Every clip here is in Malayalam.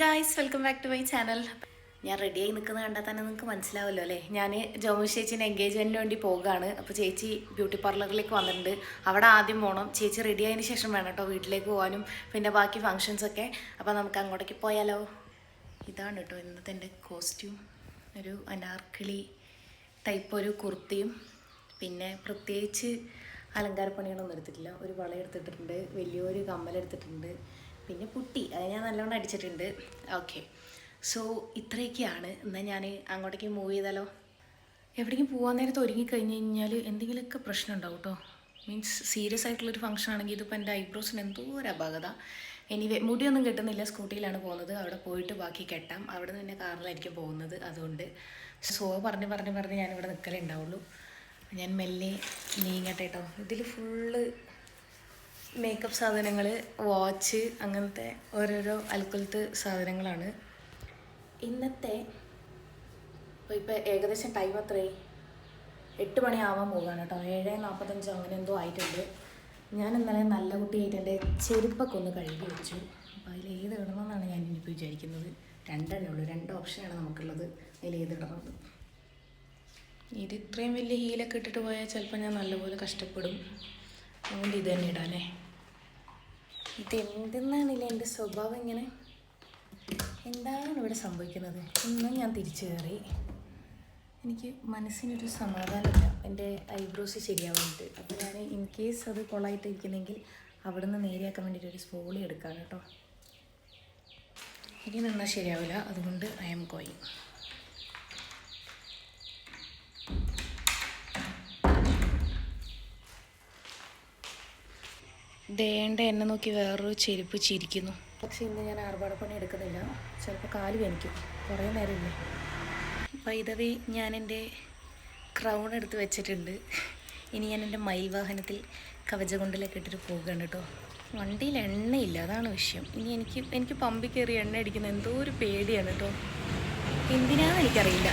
Guys welcome back to my channel ഞാൻ റെഡിയായി നിൽക്കുന്ന കണ്ടാൽ തന്നെ നിങ്ങൾക്ക് മനസ്സിലാവല്ലോ അല്ലേ? ഞാൻ ജോമു ചേച്ചീന്റെ എൻഗേജ്മെന്റിന് വേണ്ടി പോകുകയാണ് അപ്പോൾ ചേച്ചി ബ്യൂട്ടി പാർലറിലേക്ക് വന്നിട്ടുണ്ട്. അവിടെ ആദ്യം പോകണം ചേച്ചി റെഡിയായതിന് ശേഷം വേണം കേട്ടോ വീട്ടിലേക്ക് പോകാനും പിന്നെ ബാക്കി ഫങ്ഷൻസൊക്കെ അപ്പോൾ നമുക്ക് അങ്ങോട്ടേക്ക് പോയാലോ? ഇതാണ് കേട്ടോ ഇന്നത്തെ എന്റെ കോസ്റ്റ്യൂം ഒരു അനാർക്കിളി ടൈപ്പ് ഒരു കുർത്തിയും. പിന്നെ പ്രത്യേകിച്ച് അലങ്കാരപ്പണികളൊന്നും എടുത്തിട്ടില്ല. ഒരു വള എടുത്തിട്ടുണ്ട്. വലിയൊരു കമ്മലെടുത്തിട്ടുണ്ട് പിന്നെ പുട്ടി അത് ഞാൻ നല്ലോണം അടിച്ചിട്ടുണ്ട്. ഓക്കെ സോ ഇത്രയൊക്കെയാണ്. എന്നാൽ ഞാൻ അങ്ങോട്ടേക്ക് മൂവ് ചെയ്താലോ? എവിടേക്കും പോകാൻ നേരത്ത് ഒരുങ്ങി കഴിഞ്ഞ് കഴിഞ്ഞാൽ എന്തെങ്കിലുമൊക്കെ പ്രശ്നം ഉണ്ടാവും കേട്ടോ മീൻസ് സീരിയസ് ആയിട്ടുള്ളൊരു ഫംഗ്ഷൻ ആണെങ്കിൽ ഇതിപ്പോൾ എന്റെ ഐബ്രോസിന് എന്തോ ഒരു അപാകത. എനിവേ മുടിയൊന്നും കെട്ടുന്നില്ല. സ്കൂട്ടിയിലാണ് പോകുന്നത്. അവിടെ പോയിട്ട് ബാക്കി കെട്ടാം. അവിടെ നിന്ന് പിന്നെ കാറിലായിരിക്കും പോകുന്നത് അതുകൊണ്ട്. സോ പറഞ്ഞ് പറഞ്ഞ് പറഞ്ഞ് ഞാനിവിടെ നിൽക്കലേ ഉണ്ടാവുള്ളൂ. ഞാൻ മെല്ലെ നീങ്ങട്ടെ കേട്ടോ ഇതിൽ ഫുള്ള് മേക്കപ്പ് സാധനങ്ങൾ വാച്ച് അങ്ങനത്തെ ഓരോരോ അൽക്കുലത്ത് സാധനങ്ങളാണ്. ഇന്നത്തെ ഇപ്പം ഇപ്പോൾ ഏകദേശം ടൈം അത്രേ എട്ട് മണിയാവാൻ പോവുകയാണ് കേട്ടോ. ഏഴ് നാൽപ്പത്തഞ്ചോ അങ്ങനെ എന്തോ ആയിട്ടുണ്ട്. ഞാൻ ഇന്നലെ നല്ല കുട്ടിയായിട്ട് എന്റെ ചെരുപ്പൊക്കെ ഒന്ന് കഴുകി വെച്ചു. അപ്പോൾ അതിൽ ഏത് ഇടണമെന്നാണ് ഞാൻ ഇനിയിപ്പോൾ വിചാരിക്കുന്നത്. രണ്ടെണ്ണേ ഉള്ളൂ. രണ്ട് ഓപ്ഷനാണ് നമുക്കുള്ളത്. അതിൽ ഏത് ഇടണമെന്ന് ഇത് ഇത്രയും വലിയ ഹീലൊക്കെ ഇട്ടിട്ട് പോയാൽ ചിലപ്പോൾ ഞാൻ നല്ലപോലെ കഷ്ടപ്പെടും. അതുകൊണ്ട് ഇത് തന്നെ ഇടാനേ ഇത് എന്തെന്നാണില്ലേ എന്റെ സ്വഭാവം ഇങ്ങനെ? എന്താണ് ഇവിടെ സംഭവിക്കുന്നത്? ഇന്നും ഞാൻ തിരിച്ചു കയറി. എനിക്ക് മനസ്സിനൊരു സമാധാനമില്ല. എന്റെ ഐബ്രോസ് ശരിയാവാനായിട്ട്. അപ്പോൾ ഞാൻ ഇൻ കേസ് അത് കൊള്ളായിട്ടിരിക്കുന്നെങ്കിൽ അവിടെ നിന്ന് നേരെയാക്കാൻ വേണ്ടിയിട്ട് ഒരു സ്പോളി എടുക്കാം കേട്ടോ. ഇനി നിന്നാൽ ശരിയാവില്ല. അതുകൊണ്ട് ഐ എം ഗോയിങ് ദേണ്ട എന്നെ നോക്കി വേറൊരു ചെരുപ്പ് ചിരിക്കുന്നു. പക്ഷെ ഇന്ന് ഞാൻ ആർഭാട പണി എടുക്കുന്നില്ല. ചിലപ്പോൾ കാൽ വേനിക്കും. കുറേ നേരമില്ലേ? വൈദവി ഞാൻ എന്റെ ക്രൗൺ എടുത്ത് വെച്ചിട്ടുണ്ട്. ഇനി ഞാൻ എന്റെ മയിൽ വാഹനത്തിൽ കവചകുണ്ടിലൊക്കെ ഇട്ടിട്ട് പോകുകയാണ് കേട്ടോ. വണ്ടിയിൽ എണ്ണയില്ല അതാണ് വിഷയം. ഇനി എനിക്ക് എനിക്ക് പമ്പി കയറി എണ്ണ അടിക്കുന്ന എന്തോ ഒരു പേടിയാണ് കേട്ടോ. എന്തിനാന്ന് എനിക്കറിയില്ല.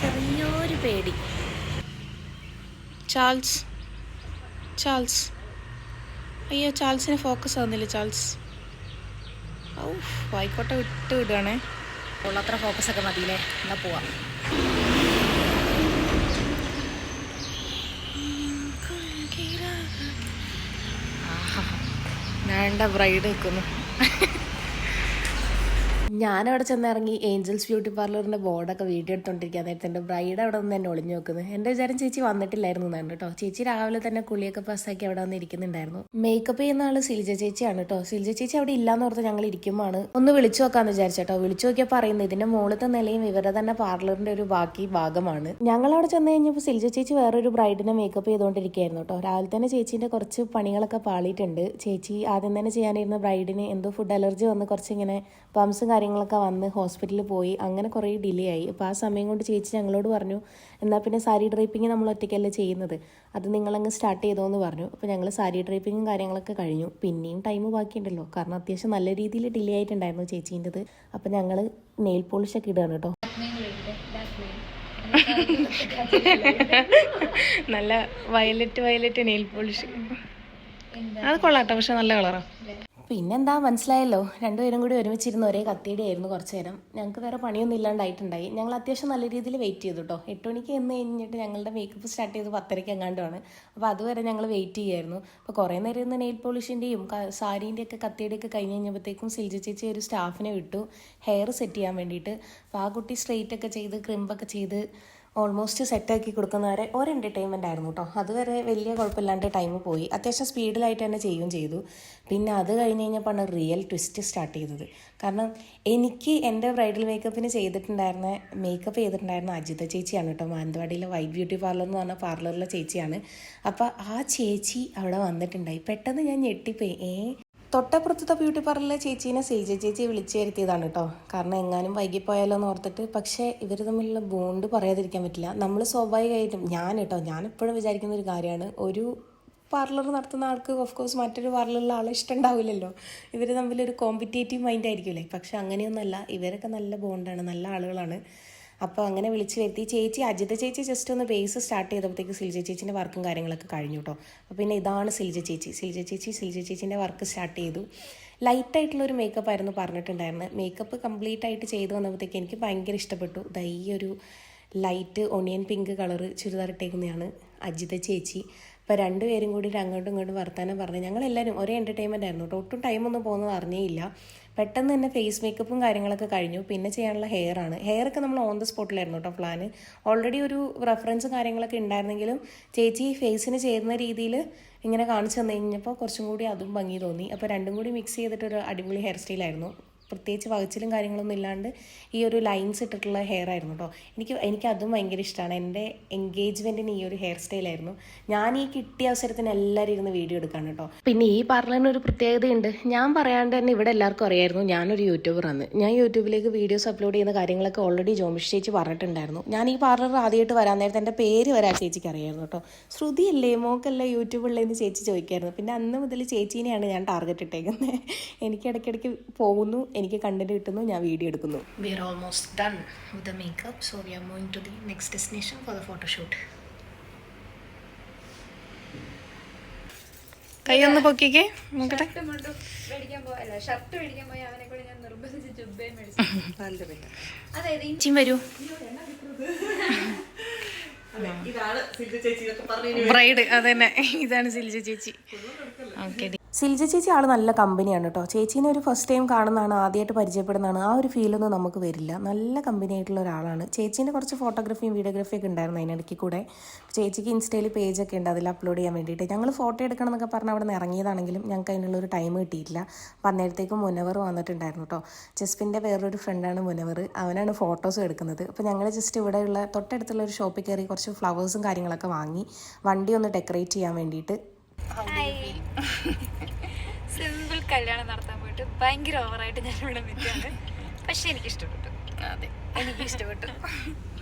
ചെറിയൊരു പേടി. Charles Charles. അയ്യോ ചാൾസിന് ഫോക്കസ് ആവുന്നില്ല ചാൾസ്? ഔ ആയിക്കോട്ടെ വിട്ട് വിടുകയാണേ ഉള്ളത്ര ഫോക്കസ് ഒക്കെ മതിയില്ലേ? എന്നാ പോവാം. വേണ്ട ബ്രൈഡ് നിൽക്കുന്നു ഞാനവിടെ ചെന്നിറങ്ങി ഏഞ്ചൽസ് ബ്യൂട്ടി പാർലറിന്റെ ബോർഡൊക്കെ വീഡിയോ എടുത്തോണ്ടിരിക്കുക നേരത്തെ എന്റെ ബ്രൈഡ് അവിടെ നിന്ന് എന്നെ ഒളിഞ്ഞു നോക്കുന്നത് എന്റെ വിചാരം ചേച്ചി വന്നിട്ടില്ലായിരുന്നു എന്നാണ് കേട്ടോ. ചേച്ചി രാവിലെ തന്നെ കുളിയൊക്കെ പാസ്സാക്കി അവിടെ വന്ന് ഇരിക്കുന്നുണ്ടായിരുന്നു. മേക്കപ്പ് ചെയ്യുന്ന ആൾ സിൽജ ചേച്ചിയാണ് കേട്ടോ. സിൽജ ചേച്ചി അവിടെ ഇല്ലാന്ന് ഓർത്ത് ഞങ്ങൾ ഇരിക്കുമ്പോൾ ഒന്ന് വിളിച്ചു നോക്കാന്ന് വിചാരിച്ചോ വിളിച്ചു നോക്കിയാൽ പറയുന്നത് ഇതിന്റെ മുകളിലത്തെ നിലയും ഇവരുടെ തന്നെ പാർലറിന്റെ ഒരു ബാക്കി ഭാഗമാണ്. ഞങ്ങൾ അവിടെ ചെന്ന് കഴിഞ്ഞപ്പോൾ സിൽജ ചേച്ചി വേറൊരു ബ്രൈഡിനെ മേക്കപ്പ് ചെയ്തുകൊണ്ടിരിക്കുകയായിരുന്നു കേട്ടോ. രാവിലെ തന്നെ ചേച്ചീന്റെ കുറച്ച് പണികളൊക്കെ പാളിയിട്ടുണ്ട്. ചേച്ചി ആദ്യം തന്നെ ചെയ്യാനിരുന്ന ബ്രൈഡിന് എന്തോ ഫുഡ് അലർജി വന്ന് കുറച്ച് ഇങ്ങനെ പംസും കാര്യങ്ങളൊക്കെ വന്ന് ഹോസ്പിറ്റലിൽ പോയി അങ്ങനെ കുറേ ഡിലേ ആയി. അപ്പോൾ ആ സമയം കൊണ്ട് ചേച്ചി ഞങ്ങളോട് പറഞ്ഞു എന്നാൽ പിന്നെ സാരി ഡ്രൈപ്പിംഗ് നമ്മൾ ഒറ്റയ്ക്കല്ലേ ചെയ്യുന്നത്? അത് നിങ്ങളങ്ങ് സ്റ്റാർട്ട് ചെയ്തോ എന്ന് പറഞ്ഞു. അപ്പോൾ ഞങ്ങൾ സാരി ഡ്രൈപ്പിങ്ങും കാര്യങ്ങളൊക്കെ കഴിഞ്ഞു. പിന്നെയും ടൈം ബാക്കിയുണ്ടല്ലോ. കാരണം അത്യാവശ്യം നല്ല രീതിയിൽ ഡിലേ ആയിട്ടുണ്ടായിരുന്നു ചേച്ചീന്റെത്. അപ്പോൾ ഞങ്ങൾ നെയിൽ പോളിഷൊക്കെ ഇടുകയാണ് കേട്ടോ. നല്ല വയലറ്റ് വയലറ്റ് നെയിൽ പോളിഷ് അത് കൊള്ളാട്ടോ പക്ഷെ നല്ല കളറാ പിന്നെന്താ മനസ്സിലായല്ലോ? രണ്ടുപേരും കൂടി ഒരുമിച്ചിരുന്ന് ഒരേ കത്തിയുടെ ആയിരുന്നു കുറച്ച് നേരം ഞങ്ങൾക്ക് വേറെ പണിയൊന്നും ഇല്ലാണ്ടായിട്ടുണ്ടായി. ഞങ്ങൾ അത്യാവശ്യം നല്ല രീതിയിൽ വെയിറ്റ് ചെയ്തു കേട്ടോ എട്ട് മണിക്ക് എന്ന് കഴിഞ്ഞിട്ട് ഞങ്ങളുടെ മേക്കപ്പ് സ്റ്റാർട്ട് ചെയ്ത് പത്തരയ്ക്ക് എങ്ങാണ്ടാണ് അപ്പോൾ അതുവരെ ഞങ്ങൾ വെയിറ്റ് ചെയ്യായിരുന്നു. അപ്പോൾ കുറേ നേരം ഇന്ന് നെയിൽ പോളിഷിന്റെയും സാരീന്റെ ഒക്കെ കത്തിയുടെ ഒക്കെ കഴിഞ്ഞ് കഴിഞ്ഞപ്പോഴത്തേക്കും സിൽജ ചേച്ചി ഒരു സ്റ്റാഫിനെ വിട്ടു. ഹെയർ സെറ്റ് ചെയ്യാൻ വേണ്ടിയിട്ട്. അപ്പോൾ ആ കുട്ടി സ്ട്രെയിറ്റ് ഒക്കെ ചെയ്ത് ക്രിമ്പൊക്കെ ചെയ്ത് ഓൾമോസ്റ്റ് സെറ്റാക്കി കൊടുക്കുന്നവരെ ഒരു എന്റർടൈൻമെന്റ് ആയിരുന്നു കേട്ടോ അതുവരെ വലിയ കുഴപ്പമില്ലാണ്ട് ടൈം പോയി. അത്യാവശ്യം സ്പീഡിലായിട്ട് തന്നെ ചെയ്യുകയും ചെയ്തു. പിന്നെ അത് കഴിഞ്ഞ് കഴിഞ്ഞപ്പോഴാണ് റിയൽ ട്വിസ്റ്റ് സ്റ്റാർട്ട് ചെയ്തത്. കാരണം എനിക്ക് എന്റെ ബ്രൈഡൽ മേക്കപ്പിന് ചെയ്തിട്ടുണ്ടായിരുന്ന മേക്കപ്പ് ചെയ്തിട്ടുണ്ടായിരുന്ന അജിത ചേച്ചിയാണ് കേട്ടോ മാനന്തവാടിയിലെ വൈറ്റ് ബ്യൂട്ടി പാർലർ എന്ന് പറഞ്ഞ പാർലറിലെ ചേച്ചിയാണ്. അപ്പോൾ ആ ചേച്ചി അവിടെ വന്നിട്ടുണ്ടായി. പെട്ടെന്ന് ഞാൻ ഞെട്ടിപ്പോയി. ഏ തൊട്ടപ്പുറത്തത്തെ ബ്യൂട്ടി പാർലറിലെ ചേച്ചീനെ സേജ ചേച്ചി വിളിച്ചു വരുത്തിയതാണ് കേട്ടോ കാരണം എങ്ങാനും വൈകിപ്പോയാലോ എന്ന് ഓർത്തിട്ട്. പക്ഷേ ഇവർ തമ്മിലുള്ള ബോണ്ട് പറയാതിരിക്കാൻ പറ്റില്ല. നമ്മൾ സ്വാഭാവികമായിട്ടും ഞാൻ കേട്ടോ ഞാൻ എപ്പോഴും വിചാരിക്കുന്ന ഒരു കാര്യമാണ്. ഒരു പാർലർ നടത്തുന്ന ആൾക്ക് ഓഫ് കോഴ്സ് മറ്റൊരു പാർലറിലുള്ള ആളെ ഇഷ്ടമുണ്ടാവില്ലല്ലോ ഇവർ തമ്മിലൊരു കോമ്പറ്റേറ്റീവ് മൈൻഡ് ആയിരിക്കില്ലേ പക്ഷെ അങ്ങനെയൊന്നുമല്ല. ഇവരൊക്കെ നല്ല ബോണ്ടാണ് നല്ല ആളുകളാണ്. അപ്പോൾ അങ്ങനെ വിളിച്ച് വരുത്തി. ചേച്ചി അജിത ചേച്ചി ജസ്റ്റ് ഒന്ന് ബേസ് സ്റ്റാർട്ട് ചെയ്തപ്പോഴത്തേക്ക് സിൽജ ചേച്ചീന്റെ വർക്കും കാര്യങ്ങളൊക്കെ കഴിഞ്ഞു കേട്ടോ അപ്പോൾ പിന്നെ ഇതാണ് സിൽജ ചേച്ചി. സിൽജ ചേച്ചി സിൽജ ചേച്ചീന്റെ വർക്ക് സ്റ്റാർട്ട് ചെയ്തു. ലൈറ്റ് ആയിട്ടുള്ള ഒരു മേക്കപ്പ് ആയിരുന്നു പറഞ്ഞിട്ടുണ്ടായിരുന്നത് മേക്കപ്പ് കംപ്ലീറ്റ് ആയിട്ട് ചെയ്തു വന്നപ്പോഴത്തേക്ക് എനിക്ക് ഭയങ്കര ഇഷ്ടപ്പെട്ടു. ദാ ഈ ഒരു light onion pink colour churidar ഇട്ടേക്കുന്നതാണ് Ajitha ചേച്ചി. അപ്പോൾ രണ്ടുപേരും കൂടി അങ്ങോട്ടും ഇങ്ങോട്ടും വർത്താനം പറഞ്ഞു ഞങ്ങളെല്ലാവരും ഒരേ എന്റർടൈൻമെന്റ് ആയിരുന്നു കേട്ടോ ഒട്ടും ടൈമൊന്നും പോകുന്നത് അറിഞ്ഞേയില്ല. പെട്ടെന്ന് തന്നെ ഫേസ് മേക്കപ്പും കാര്യങ്ങളൊക്കെ കഴിഞ്ഞു. പിന്നെ ചെയ്യാനുള്ള ഹെയർ ആണ്. ഹെയർ ഒക്കെ നമ്മൾ ഓൺ ദ സ്പോട്ടിലായിരുന്നു കേട്ടോ പ്ലാന് ഓൾറെഡി ഒരു റെഫറൻസും കാര്യങ്ങളൊക്കെ ഉണ്ടായിരുന്നെങ്കിലും ചേച്ചി ഫേസിന് ചേരുന്ന രീതിയിൽ ഇങ്ങനെ കാണിച്ചു തന്നു കഴിഞ്ഞപ്പോൾ കുറച്ചും കൂടി അതും ഭംഗി തോന്നി. അപ്പോൾ രണ്ടും കൂടി മിക്സ് ചെയ്തിട്ടൊരു അടിപൊളി ഹെയർ സ്റ്റൈലായിരുന്നു പ്രത്യേകിച്ച് വകച്ചിലും കാര്യങ്ങളൊന്നും ഇല്ലാണ്ട് ഈ ഒരു ലൈൻസ് ഇട്ടിട്ടുള്ള ഹെയർ ആയിരുന്നു കേട്ടോ എനിക്ക് എനിക്ക് അതും ഭയങ്കര ഇഷ്ടമാണ് എന്റെ എൻഗേജ്മെന്റിന് ഈ ഒരു ഹെയർ സ്റ്റൈലായിരുന്നു ഞാൻ ഈ കിട്ടിയ അവസരത്തിന് എല്ലാവരും ഇരുന്ന് വീഡിയോ എടുക്കാണ് കേട്ടോ പിന്നെ ഈ പാർലറിന് ഒരു പ്രത്യേകതയുണ്ട്. ഞാൻ പറയാണ്ട് തന്നെ ഇവിടെ എല്ലാവർക്കും അറിയായിരുന്നു ഞാനൊരു യൂട്യൂബറാണ് ഞാൻ യൂട്യൂബിലേക്ക് വീഡിയോസ് അപ്ലോഡ് ചെയ്യുന്ന കാര്യങ്ങളൊക്കെ ഓൾറെഡി ജോമിഷ് ചേച്ചി പറഞ്ഞിട്ടുണ്ടായിരുന്നു. ഞാൻ ഈ പാർലർ ആദ്യമായിട്ട് വരാൻ നേരത്തെ എന്റെ പേര് വരാൻ ചേച്ചിക്ക് അറിയായിരുന്നു കേട്ടോ ശ്രുതിയല്ലേ മോക്കല്ലേ യൂട്യൂബുള്ളേ എന്ന് ചേച്ചി ചോദിക്കായിരുന്നു. പിന്നെ അന്ന് മുതൽ ചേച്ചീനെയാണ് ഞാൻ ടാർഗറ്റ് ഇട്ടേക്കുന്നത്. എനിക്ക് ഇടയ്ക്കിടയ്ക്ക് പോകുന്നു എനിക്ക് കണ്ടന്റ് കിട്ടുന്നു ഞാൻ വീഡിയോ എടുക്കുന്നു. We are almost done with the makeup so we are moving to the next destination for the photoshoot കൈ ഒന്ന് പൊക്കിക്കേ നോക്കട്ടെ. ചേച്ചി വരൂ ബ്രൈഡ് അതന്നെ. ഇതാണ് സിൽജ ചേച്ചി. ഓക്കെ സിൽജ ചേച്ചി ആൾ നല്ല കമ്പനിയാണ് കേട്ടോ ചേച്ചീനെ ഒരു ഫസ്റ്റ് ടൈം കാണുന്നതാണ് ആദ്യമായിട്ട് പരിചയപ്പെടുന്നതാണ്. ആ ഒരു ഫീലൊന്നും നമുക്ക് വരില്ല. നല്ല കമ്പനി ആയിട്ടുള്ള ഒരാളാണ്. ചേച്ചീന്റെ കുറച്ച് ഫോട്ടോഗ്രാഫിയും വീഡിയോഗ്രാഫിയും ഒക്കെ ഉണ്ടായിരുന്നു അതിനിടയ്ക്ക് കൂടെ. ചേച്ചിക്ക് ഇൻസ്റ്റയിൽ പേജൊക്കെ ഉണ്ട് അതിൽ അപ്ലോഡ് ചെയ്യാൻ വേണ്ടിയിട്ട്. ഞങ്ങൾ ഫോട്ടോ എടുക്കണം എന്നൊക്കെ പറഞ്ഞ് അവിടെ നിന്ന് ഇറങ്ങിയതാണെങ്കിലും ഞങ്ങൾക്ക് അതിനുള്ളൊരു ടൈം കിട്ടിയില്ല അപ്പം അന്നേരത്തേക്കും മുനവർ വന്നിട്ടുണ്ടായിരുന്നു കേട്ടോ ജസ്പിന്റെ വേറൊരു ഫ്രണ്ടാണ് മുനവർ. അവനാണ് ഫോട്ടോസ് എടുക്കുന്നത്. അപ്പോൾ ഞങ്ങൾ ജസ്റ്റ് ഇവിടെയുള്ള തൊട്ടടുത്തുള്ള ഒരു ഷോപ്പിൽ കയറി കുറച്ച് ഫ്ലവേഴ്സും കാര്യങ്ങളൊക്കെ വാങ്ങി വണ്ടി ഒന്ന് ഡെക്കറേറ്റ് ചെയ്യാൻ വേണ്ടിയിട്ട് സിമ്പിൾ കല്യാണം നടത്താൻ പോയിട്ട് ഭയങ്കര ഓവറായിട്ട് ഞാൻ ഇവിടെ നിൽക്കുകയാണ്. പക്ഷെ എനിക്ക് ഇഷ്ടപ്പെട്ടു അതെ. എനിക്ക് ഇഷ്ടപ്പെട്ടു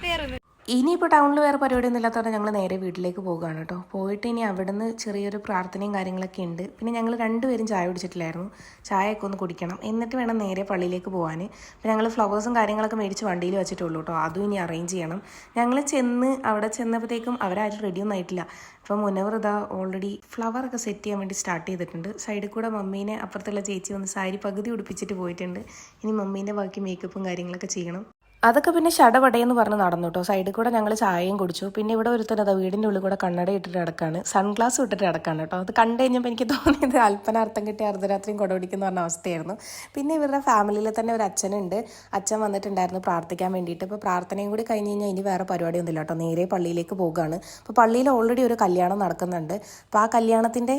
വേറൊന്നും ഇനിയിപ്പോൾ ടൗണിൽ വേറെ പരിപാടിയൊന്നും ഇല്ലാത്തതുകൊണ്ട് ഞങ്ങൾ നേരെ വീട്ടിലേക്ക് പോകുകയാണ് കേട്ടോ. പോയിട്ട് ഇനി അവിടുന്ന് ചെറിയൊരു പ്രാർത്ഥനയും കാര്യങ്ങളൊക്കെ ഉണ്ട്. പിന്നെ ഞങ്ങൾ രണ്ടുപേരും ചായ കുടിച്ചിട്ടില്ലായിരുന്നു. ചായയൊക്കെ ഒന്ന് കുടിക്കണം. എന്നിട്ട് വേണം നേരെ പള്ളിയിലേക്ക് പോകാൻ പിന്നെ ഞങ്ങൾ ഫ്ലവേഴ്സും കാര്യങ്ങളൊക്കെ മേടിച്ച് വണ്ടിയിൽ വെച്ചിട്ടുള്ളൂ കേട്ടോ. അതും ഇനി അറേഞ്ച് ചെയ്യണം. ഞങ്ങൾ ചെന്ന് അവിടെ ചെന്നപ്പോഴത്തേക്കും അവരാരും റെഡിയൊന്നും ആയിട്ടില്ല. അപ്പോൾ മുനവർ ഇതാ ഓൾറെഡി ഫ്ലവറൊക്കെ സെറ്റ് ചെയ്യാൻ വേണ്ടി സ്റ്റാർട്ട് ചെയ്തിട്ടുണ്ട്. സൈഡിൽ കൂടെ മമ്മീനെ അപ്പുറത്തുള്ള ചേച്ചി വന്ന് സാരി പകുതി ഉടുപ്പിച്ചിട്ട് പോയിട്ടുണ്ട്. ഇനി മമ്മീന്റെ ബാക്കി മേക്കപ്പും കാര്യങ്ങളൊക്കെ ചെയ്യണം. അതൊക്കെ പിന്നെ ഷടവടയെന്ന് പറഞ്ഞ് നടന്നു കേട്ടോ സൈഡിൽ കൂടെ ഞങ്ങൾ ചായയും കുടിച്ചു. പിന്നെ ഇവിടെ ഒരുത്തൻ അതാ വീടിന്റെ ഉള്ളിൽ കൂടെ കണ്ണട ഇട്ടിട്ട് നടക്കാണ്. സൺഗ്ലാസ് ഇട്ടിട്ട് നടക്കാണ് കേട്ടോ. അത് കണ്ടു കഴിഞ്ഞപ്പോൾ എനിക്ക് തോന്നിയത് അല്പനാർത്ഥം കിട്ടിയ അർദ്ധരാത്രിയും കൊടപിടിക്കുന്ന പറഞ്ഞ അവസ്ഥയായിരുന്നു. പിന്നെ ഇവരുടെ ഫാമിലിയിൽ തന്നെ ഒരു അച്ഛനുണ്ട്. അച്ഛൻ വന്നിട്ടുണ്ടായിരുന്നു പ്രാർത്ഥിക്കാൻ വേണ്ടിയിട്ട്. ഇപ്പോൾ പ്രാർത്ഥനയും കൂടി കഴിഞ്ഞ് കഴിഞ്ഞാൽ ഇനി വേറെ പരിപാടിയൊന്നുമില്ല കേട്ടോ. നേരെ പള്ളിയിലേക്ക് പോകുകയാണ് അപ്പോൾ പള്ളിയിൽ ഓൾറെഡി ഒരു കല്യാണം നടക്കുന്നുണ്ട്. അപ്പോൾ ആ കല്യാണത്തിന്റെ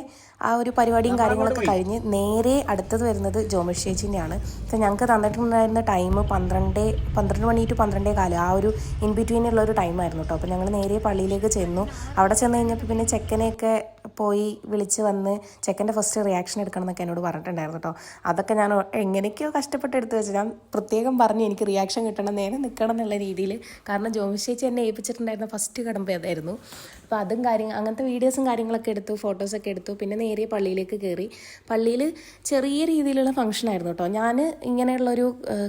ആ ഒരു പരിപാടിയും കാര്യങ്ങളൊക്കെ കഴിഞ്ഞ് നേരെ അടുത്തത് വരുന്നത് ജോമിഷ് ചേച്ചിന്റെയാണ് അപ്പോൾ ഞങ്ങൾക്ക് തന്നിട്ടുണ്ടായിരുന്ന ടൈം പന്ത്രണ്ട് പന്ത്രണ്ട് മണി ടു പന്ത്രണ്ടേ കാലം ആ ഒരു ഇൻ ബിറ്റ്വീനുള്ള ഒരു ടൈമായിരുന്നു കേട്ടോ അപ്പോൾ ഞങ്ങൾ നേരെ പള്ളിയിലേക്ക് ചെന്നു. അവിടെ ചെന്ന് കഴിഞ്ഞപ്പോൾ പിന്നെ ചെക്കനെയൊക്കെ പോയി വിളിച്ച് വന്ന് ചെക്കന്റെ ഫസ്റ്റ് റിയാക്ഷൻ എടുക്കണം എന്നൊക്കെ എന്നോട് പറഞ്ഞിട്ടുണ്ടായിരുന്നു കേട്ടോ അതൊക്കെ ഞാൻ എങ്ങനെയൊക്കെയോ കഷ്ടപ്പെട്ട് എടുത്തു വെച്ച്. ഞാൻ പ്രത്യേകം പറഞ്ഞു എനിക്ക് റിയാക്ഷൻ കിട്ടണം നേരെ നിൽക്കണം എന്നുള്ള രീതിയിൽ കാരണം ജോമിശേച്ചി എന്നെ ഏൽപ്പിച്ചിട്ടുണ്ടായിരുന്ന ഫസ്റ്റ് കടമ്പ അതായിരുന്നു. അപ്പോൾ അതും കാര്യങ്ങൾ അങ്ങനത്തെ വീഡിയോസും കാര്യങ്ങളൊക്കെ എടുത്തു ഫോട്ടോസൊക്കെ എടുത്തു. പിന്നെ നേരെ പള്ളിയിലേക്ക് കയറി പള്ളിയിൽ ചെറിയ രീതിയിലുള്ള ഫംഗ്ഷൻ ആയിരുന്നു കേട്ടോ ഞാൻ ഇങ്ങനെയുള്ളൊരു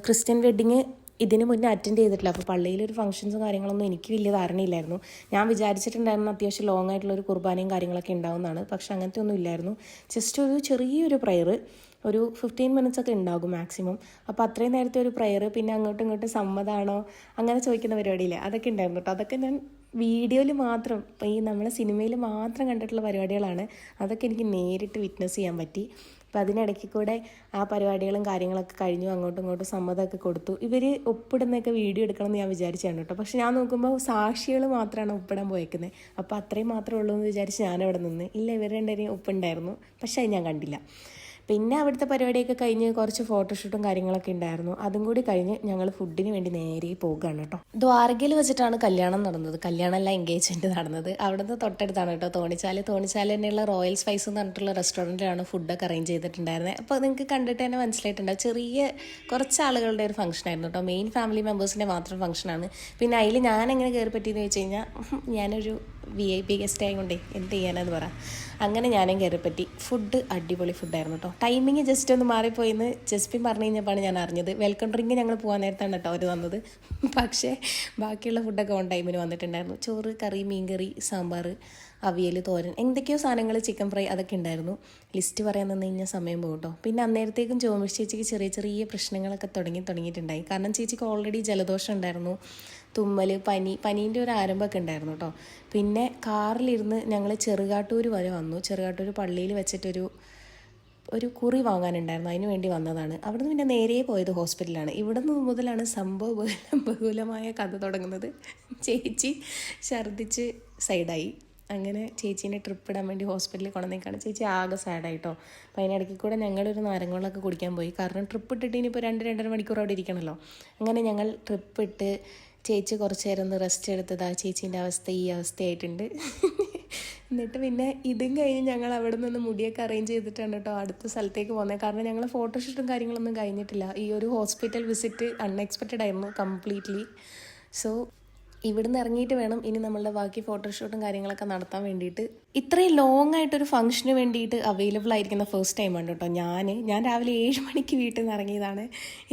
ക്രിസ്ത്യൻ വെഡ്ഡിങ് ഇതിന് മുന്നേ അറ്റൻഡ് ചെയ്തിട്ടില്ല. അപ്പോൾ പള്ളിയിലൊരു ഫംഗ്ഷൻസും കാര്യങ്ങളൊന്നും എനിക്ക് വലിയ ധാരണയില്ലായിരുന്നു. ഞാൻ വിചാരിച്ചിട്ടുണ്ടായിരുന്നു അത്യാവശ്യം ലോങ് ആയിട്ടുള്ള ഒരു കുർബാനയും കാര്യങ്ങളൊക്കെ ഉണ്ടാവുന്നതാണ് പക്ഷേ അങ്ങനത്തെ ഒന്നും ഇല്ലായിരുന്നു. ജസ്റ്റ് ഒരു ചെറിയൊരു പ്രയർ ഒരു ഫിഫ്റ്റീൻ മിനിറ്റ്സ് ഒക്കെ ഉണ്ടാകും മാക്സിമം അപ്പോൾ അത്രയും നേരത്തെ ഒരു പ്രയർ പിന്നെ അങ്ങോട്ടും ഇങ്ങോട്ടും സമ്മതമാണോ അങ്ങനെ ചോദിക്കുന്ന പരിപാടിയില്ല? അതൊക്കെ ഉണ്ടായിരുന്നു കേട്ടോ അതൊക്കെ ഞാൻ വീഡിയോയിൽ മാത്രം ഈ നമ്മളെ സിനിമയിൽ മാത്രം കണ്ടിട്ടുള്ള പരിപാടികളാണ്. അതൊക്കെ എനിക്ക് നേരിട്ട് വിറ്റ്നസ് ചെയ്യാൻ പറ്റി. അപ്പം അതിനിടയ്ക്ക് കൂടെ ആ പരിപാടികളും കാര്യങ്ങളൊക്കെ കഴിഞ്ഞു അങ്ങോട്ടും ഇങ്ങോട്ടും സമ്മതമൊക്കെ കൊടുത്തു. ഇവർ ഒപ്പിടുന്നൊക്കെ വീഡിയോ എടുക്കണം എന്ന് ഞാൻ വിചാരിച്ചാണ് കേട്ടോ. പക്ഷെ ഞാൻ നോക്കുമ്പോൾ സാക്ഷികൾ മാത്രമാണ് ഒപ്പിടാൻ പോയേക്കുന്നത് അപ്പോൾ അത്രയും മാത്രമേ ഉള്ളൂ എന്ന് വിചാരിച്ച് ഞാനവിടെ നിന്ന്. ഇല്ല ഇവർ രണ്ടുപേരെയും ഒപ്പുണ്ടായിരുന്നു. പക്ഷെ അത് ഞാൻ കണ്ടില്ല. പിന്നെ അവിടുത്തെ പരിപാടിയൊക്കെ കഴിഞ്ഞ് കുറച്ച് ഫോട്ടോഷൂട്ടും കാര്യങ്ങളൊക്കെ ഉണ്ടായിരുന്നു. അതും കൂടി കഴിഞ്ഞ് ഞങ്ങൾ ഫുഡിന് വേണ്ടി നേരെ പോകുകയാണ് കേട്ടോ. ദ്വാരകയിൽ വെച്ചിട്ടാണ് കല്യാണം നടന്നത്. കല്യാണമല്ല എൻഗേജ്മെന്റ് നടന്നത്. അവിടുന്ന് തൊട്ടടുത്താണ് കേട്ടോ തോണിച്ചാൽ. തോണിച്ചാൽ തന്നെയുള്ള റോയൽ സ്പൈസ് എന്ന് പറഞ്ഞിട്ടുള്ള റെസ്റ്റോറന്റിലാണ് ഫുഡൊക്കെ അറേഞ്ച് ചെയ്തിട്ടുണ്ടായിരുന്നത് അപ്പോൾ നിങ്ങൾക്ക് കണ്ടിട്ട് തന്നെ മനസ്സിലായിട്ടുണ്ടാവും. ചെറിയ കുറച്ച് ആളുകളുടെ ഒരു ഫംഗ്ഷൻ ആയിരുന്നു കേട്ടോ. മെയിൻ ഫാമിലി മെമ്പേഴ്സിന്റെ മാത്രം ഫംഗ്ഷനാണ് പിന്നെ അതിൽ ഞാൻ എങ്ങനെ കയറി പറ്റിയെന്ന് വെച്ച് കഴിഞ്ഞാൽ ഞാനൊരു വി ഐ പി ഗസ്റ്റ് ആയതുകൊണ്ടേ എന്ത് ചെയ്യാനെന്ന് പറ. അങ്ങനെ ഞാനും കയറിപ്പറ്റി ഫുഡ് അടിപൊളി ഫുഡായിരുന്നു കേട്ടോ ടൈമിങ് ജസ്റ്റ് ഒന്ന് മാറിപ്പോയിന്ന്. ജസ്പിൻ പറഞ്ഞു കഴിഞ്ഞപ്പോഴാണ് ഞാൻ അറിഞ്ഞത്. വെൽക്കം ഡ്രിങ്ക് ഞങ്ങൾ പോകാൻ നേരത്താണ് കേട്ടോ അവർ വന്നത്. പക്ഷേ ബാക്കിയുള്ള ഫുഡൊക്കെ ഓൺ ടൈമിന് വന്നിട്ടുണ്ടായിരുന്നു. ചോറ് കറി മീൻകറി സാമ്പാർ അവിയൽ തോരൻ എന്തൊക്കെയോ സാധനങ്ങൾ ചിക്കൻ ഫ്രൈ അതൊക്കെ ഉണ്ടായിരുന്നു. ലിസ്റ്റ് പറയാൻ നിന്ന് കഴിഞ്ഞാൽ സമയം പോകും കേട്ടോ പിന്നെ അന്നേരത്തേക്കും ജോമിഷ് ചേച്ചിക്ക് ചെറിയ ചെറിയ പ്രശ്നങ്ങളൊക്കെ തുടങ്ങി തുടങ്ങിയിട്ടുണ്ടായി. കാരണം ചേച്ചിക്ക് ഓൾറെഡി ജലദോഷം ഉണ്ടായിരുന്നു. തുമ്മൽ പനി പനീന്റെ ഒരു ആരംഭമൊക്കെ ഉണ്ടായിരുന്നു കേട്ടോ പിന്നെ കാറിലിരുന്ന് ഞങ്ങൾ ചെറുകാട്ടൂർ വരെ വന്നു. ചെറുകാട്ടൂർ പള്ളിയിൽ വെച്ചിട്ടൊരു ഒരു കുറി വാങ്ങാനുണ്ടായിരുന്നു. അതിന് വേണ്ടി വന്നതാണ്. അവിടുന്ന് പിന്നെ നേരെ പോയത് ഹോസ്പിറ്റലാണ് ഇവിടുന്ന് മുതലാണ് സംഭവ ബഹുലം ബഹുലമായ കഥ തുടങ്ങുന്നത്. ചേച്ചി ഛർദിച്ച് സൈഡായി. അങ്ങനെ ചേച്ചീനെ ട്രിപ്പ് ഇടാൻ വേണ്ടി ഹോസ്പിറ്റലിൽ കൊണ്ടുവന്നേക്കാണ്. ചേച്ചി ആകെ സാഡായിട്ടോ അപ്പോൾ അതിനിടയ്ക്ക് കൂടെ ഞങ്ങളൊരു നാരങ്ങളൊക്കെ കുടിക്കാൻ പോയി. കാരണം ട്രിപ്പ് ഇട്ടിട്ട് ഇനിയിപ്പോൾ രണ്ട് രണ്ടര മണിക്കൂർ അവിടെ ഇരിക്കണമല്ലോ അങ്ങനെ ഞങ്ങൾ ട്രിപ്പ് ഇട്ട് ചേച്ചി കുറച്ച് നേരം ഒന്ന് റെസ്റ്റ് എടുത്തതാ. ചേച്ചീന്റെ അവസ്ഥ ഈ അവസ്ഥയായിട്ടുണ്ട്. എന്നിട്ട് പിന്നെ ഇതും കഴിഞ്ഞ് ഞങ്ങൾ അവിടെ നിന്ന് മുടിയൊക്കെ അറേഞ്ച് ചെയ്തിട്ടാണ് കേട്ടോ അടുത്ത സ്ഥലത്തേക്ക് പോകുന്നത് കാരണം ഞങ്ങൾ ഫോട്ടോഷൂട്ടും കാര്യങ്ങളൊന്നും കഴിഞ്ഞിട്ടില്ല. ഈ ഒരു ഹോസ്പിറ്റൽ വിസിറ്റ് അൺഎക്സ്പെക്റ്റഡ് ആയിരുന്നു കംപ്ലീറ്റ്ലി സോ ഇവിടുന്ന് ഇറങ്ങിയിട്ട് വേണം ഇനി നമ്മളുടെ ബാക്കി ഫോട്ടോഷൂട്ടും കാര്യങ്ങളൊക്കെ നടത്താൻ വേണ്ടിയിട്ട്. ഇത്രയും ലോങ് ആയിട്ടൊരു ഫംഗ്ഷന് വേണ്ടിയിട്ട് അവൈലബിൾ ആയിരിക്കുന്ന ഫസ്റ്റ് ടൈമാണ് കേട്ടോ ഞാൻ ഞാൻ രാവിലെ ഏഴ് മണിക്ക് വീട്ടിൽ നിന്ന് ഇറങ്ങിയതാണ്.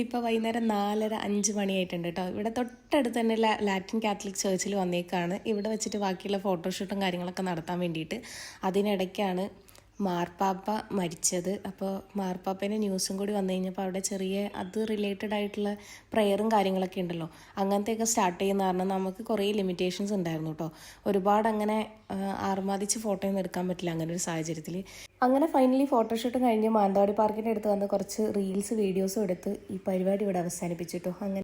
ഇപ്പോൾ വൈകുന്നേരം നാലര അഞ്ച് മണിയായിട്ടുണ്ട് കേട്ടോ. ഇവിടെ തൊട്ടടുത്ത് തന്നെ ലാറ്റിൻ കാത്തലിക് ചേർച്ചിൽ വന്നേക്കാണ്. ഇവിടെ വെച്ചിട്ട് ബാക്കിയുള്ള ഫോട്ടോഷൂട്ടും കാര്യങ്ങളൊക്കെ നടത്താൻ വേണ്ടിയിട്ട്. അതിനിടയ്ക്കാണ് മാർപ്പാപ്പ മരിച്ചത്. അപ്പോൾ മാർപ്പാപ്പേന്റെ ന്യൂസും കൂടി വന്നു കഴിഞ്ഞപ്പോൾ അവിടെ ചെറിയ അത് റിലേറ്റഡ് ആയിട്ടുള്ള പ്രെയറും കാര്യങ്ങളൊക്കെ ഉണ്ടല്ലോ. അങ്ങനത്തെയൊക്കെ സ്റ്റാർട്ട് ചെയ്യുന്ന കാരണം നമുക്ക് കുറേ ലിമിറ്റേഷൻസ് ഉണ്ടായിരുന്നു കേട്ടോ ഒരുപാട് അങ്ങനെ ആർമാദിച്ച് ഫോട്ടോ ഒന്നും എടുക്കാൻ പറ്റില്ല അങ്ങനെ ഒരു സാഹചര്യത്തിൽ അങ്ങനെ ഫൈനലി ഫോട്ടോഷൂട്ടും കഴിഞ്ഞ് മാനന്തവാടി പാർക്കിന്റെ അടുത്ത് വന്ന് കുറച്ച് റീൽസ് വീഡിയോസും എടുത്ത് ഈ പരിപാടി ഇവിടെ അവസാനിപ്പിച്ചിട്ടോ അങ്ങനെ